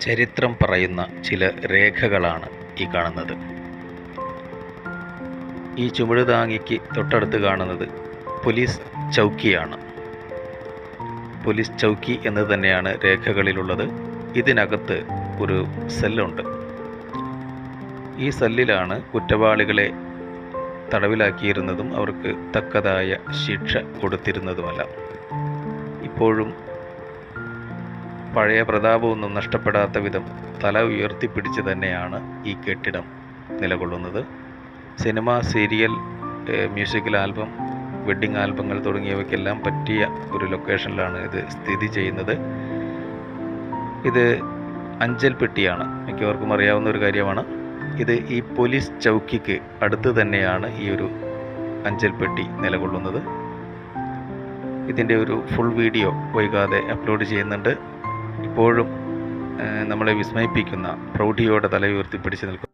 ചരിത്രം പറയുന്ന ചില രേഖകളാണ് ഈ കാണുന്നത്. ഈ ചുമടുതാങ്ങിക്ക് തൊട്ടടുത്ത് കാണുന്നത് പോലീസ് ചൗക്കിയാണ്. പോലീസ് ചൗക്കി എന്ന് തന്നെയാണ് രേഖകളിലുള്ളത്. ഇതിനകത്ത് ഒരു സെല്ലുണ്ട്. ഈ സെല്ലിലാണ് കുറ്റവാളികളെ തടവിലാക്കിയിരുന്നതും അവർക്ക് തക്കതായ ശിക്ഷ കൊടുത്തിരുന്നതുമെല്ലാം. ഇപ്പോഴും പഴയ പ്രതാപമൊന്നും നഷ്ടപ്പെടാത്ത വിധം തല ഉയർത്തിപ്പിടിച്ച് തന്നെയാണ് ഈ കെട്ടിടം നിലകൊള്ളുന്നത്. Cinema serial musical album wedding ആൽബങ്ങൾ തുടങ്ങിയവയ്ക്കെല്ലാം പറ്റിയ ഒരു ലൊക്കേഷനിലാണ് ഇത് സ്ഥിതി ചെയ്യുന്നത്. ഇത് അഞ്ചൽ പെട്ടിയാണ്. മിക്കവർക്കും അറിയാവുന്ന ഒരു കാര്യമാണ്. ഇത് ഈ പോലീസ് ചൗക്കിക്ക് അടുത്ത് തന്നെയാണ് ഈ ഒരു അഞ്ചൽ പെട്ടി നിലകൊള്ളുന്നത്. ഇതിന്റെ ഒരു ഫുൾ വീഡിയോ വൈകാതെ അപ്ലോഡ് ചെയ്യുന്നുണ്ട്. ഇപ്പോഴും നമ്മളെ വിസ്മയിപ്പിക്കുന്ന പ്രൗഢിയോടെ തലയുയർത്തി പിടിച്ചു നിൽക്കുന്ന